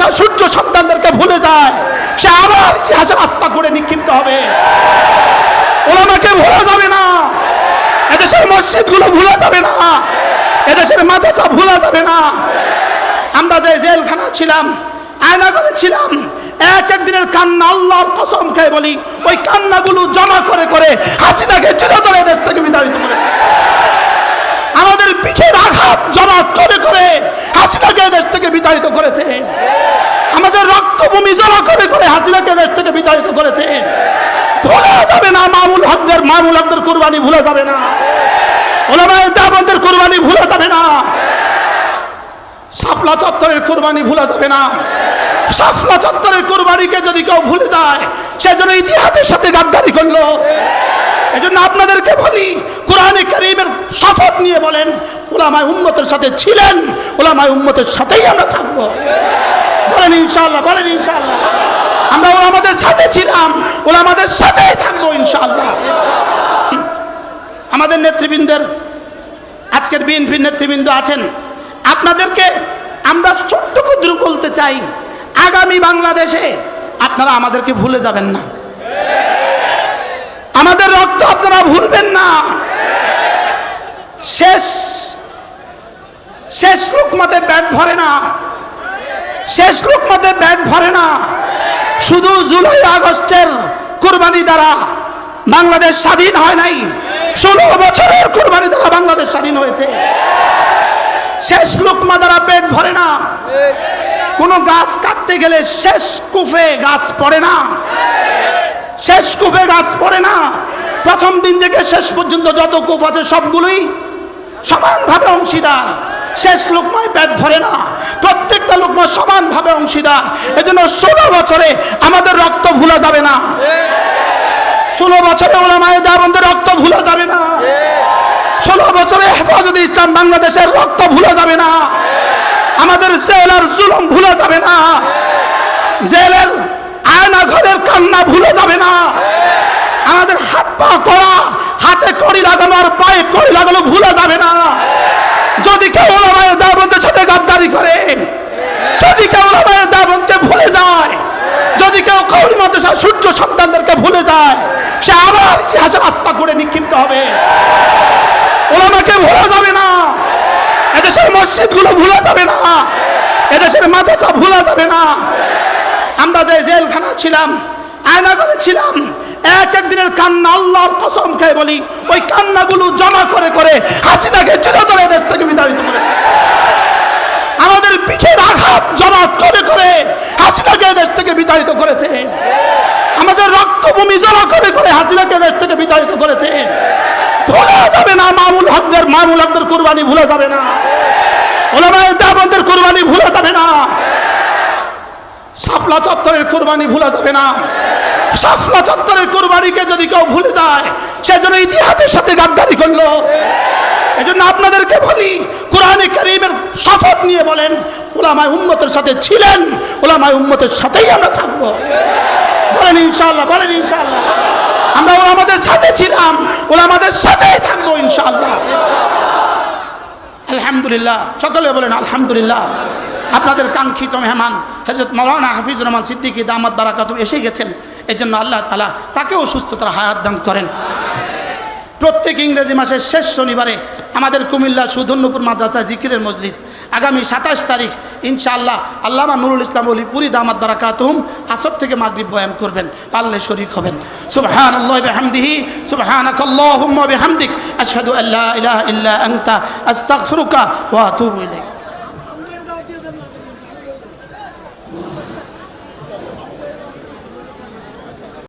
মাদ্রাসা সূর্য সন্তানদেরকে ভুলে যায়, সে আবার ইতিহাসের আস্থা করে নিক্ষিপ্ত হবে। ওলামাকে ভোলা যাবে না। এদেশের মসজিদগুলো ভুলা যাবে না। এদেশের মাদ্রাসা ভুলা যাবে না। আমরা যে জেলখানা ছিলাম আয়নাগরে ছিলাম, এক এক দিনের কান্না আল্লাহর কসম খেয়ে বলি, ওই কান্নাগুলো জমা করে করে হাসিনাকে চিরতরে দেশ থেকে বিতাড়িত করে আমাদের পিঠের আঘাত জমা করে করে হাসিনাকে দেশ থেকে বিতাড়িত করেছে। রক্তভূমি জমা করে করে হাসিনাকে দেশ থেকে বিতাড়িত করেছে। ভোলা যাবে না মামুল হকদের মামুল হকদের কুরবানি ভুলে যাবে না। ওলামায় দাবনদের কুরবানি ভুলে যাবে না। শাপলা চত্বরের কুরবানি ভুলা যাবে না। শাপলা চত্বরের কুরবানিকে যদি কেউ ভুলে যায়, সে যেন ইতিহাসের সাথে গাদ্দারি করল। জন্য আপনাদেরকে বলি, কোরআনে করিমের শপথ নিয়ে বলেন, ওলামায় উম্মতের সাথে ছিলেন, ওলামায় উম্মতের সাথেই আমরা থাকব। বলেন ইনশাআল্লাহ বলেন ইনশাআল্লাহ। আমরা ওলামাদের সাথে ছিলাম ওলামাদের সাথেই থাকব ইনশাআল্লাহ। আমাদের নেতৃবৃন্দের, আজকের নেতৃবৃন্দ আছেন। আপনাদেরকে আমরা ছোট্ট ক্ষুদ্র বলতে চাই, আগামী বাংলাদেশে আপনারা আমাদেরকে ভুলে যাবেন না। আমাদের রক্ত আপনারা ভুলবেন না। শেষ শেষ লোকমাতে ব্যাট ভরে না। শেষ লোকমাতে ব্যাট ভরে না। শুধু জুলাই আগস্টের কুরবানি দ্বারা বাংলাদেশ স্বাধীন হয় নাই, ষোলো বছরের কুরবানি দ্বারা বাংলাদেশ স্বাধীন হয়েছে। শেষ লোকমা দ্বারা পেট ভরে না। কোনো গাছ কাটতে গেলে শেষ কুফে গাছ পড়ে না। শেষ কুফে গাছ পড়ে না। প্রথম দিন থেকে শেষ পর্যন্ত যত কূপ আছে সবগুলোই সমানভাবে অংশীদার। শেষ লোকমায় পেট ভরে না। প্রত্যেকটা লোকমা সমানভাবে অংশীদার। এজন্য ষোলো বছরে আমাদের রক্ত ভুলা যাবে না। ষোলো বছরে ওলামায় দাবন্দের রক্ত ভুলা যাবে না। ষোলো বছরে হেফাজত ইসলাম বাংলাদেশের রক্ত ভুলা যাবে না। আমাদের জেলার জুলুম ভুলা যাবে না। জেলের আয়না ঘরের কান্না ভুলে যাবে না। আমাদের হাত পা করা হাতে কড়ি লাগানো আর পায়ে কড়ি লাগানো ভুলে যাবে না যদি কেউ ওলামায়ের দাবন্দের সাথে গাদ্দারি করে যদি কেউ ওলামায়ের দাবনকে ভুলে যায় যদি কেউ কৌরি মাদ্রাসা সূর্য সন্তানদেরকে ভুলে যায়। সে আবার ইতিহাসের আস্থা করে নিক্ষিপ্ত হবে। ওলামাকে ভোলা যাবে না। এদেশের মসজিদগুলো ভুলা যাবে না। এদেশের মাদ্রাসা ভুলা যাবে না। আমরা যে জেলখানা ছিলাম আয়নাগরে ছিলাম, এক এক দিনের কান্না আল্লাহর কসম খেয়ে বলি, ওই কান্নাগুলো জমা করে করে হাসিনাকে চিরতরে দেশ থেকে বিতাড়িত করে আমাদের পিঠের আঘাত জমা করে করে হাসিনাকে দেশ থেকে বিতাড়িত করেছে। আমাদের রক্তভূমি জমা করে করে হাসিনাকে দেশ থেকে বিতাড়িত করেছে। ভোলা যাবে না মামুল হকদের মামুল হকদের কুরবানি ভুলে যাবে না। ওলামায় দাবনদের কুরবানি ভুলে যাবে না। শাপলা চত্বরের কুরবানি ভুলা যাবে না। শাপলা চত্বরের কুরবানিকে যদি কেউ ভুলে যায়, সে যেন ইতিহাসের সাথে গাদ্দারি করল। এই জন্য আপনাদেরকে বলি, কোরআনে করিমের শপথ নিয়ে বলেন, ওলামায় উম্মতের সাথে ছিলেন, ওলামায় উম্মতের সাথেই আমরা থাকব। বলেন ইনশাল্লাহ বলেন ইনশাল্লাহ আমরা ওলামাদের সাথে ছিলাম ওলামাদের সাথেই থাকব ইনশাআল্লাহ। আলহামদুলিল্লাহ, সকলে বলেন আলহামদুলিল্লাহ। আপনাদের কাঙ্ক্ষিত মেহমান হজরত মৌলানা হাফিজুর রহমান সিদ্দিকী দামাত বারাকাতুম এসে গেছেন। এই জন্য আল্লাহ তালা তাকেও সুস্থতার হায়াত দান করেন। প্রত্যেক ইংরেজি মাসের শেষ শনিবারে আমাদের কুমিল্লা সুধন্যপুর মাদ্রাসা জিকিরের মজলিস। আগামী সাতাশ তারিখ, ইনশাআল্লাহ আল্লামা নুরুল ইসলাম অলি পুরি দামাত বারাকাতুম আসর থেকে মাগরিব বয়ান করবেন পাল্লে শরিক হবেন। সুবহান আল্লাহ বিহামদিহি সুবহানাক আল্লাহুম্মা বিহামদিক, আশহাদু আল্লা ইলাহা ইল্লা আস্তাগফিরুকা ওয়া আতুবু ইলাইক।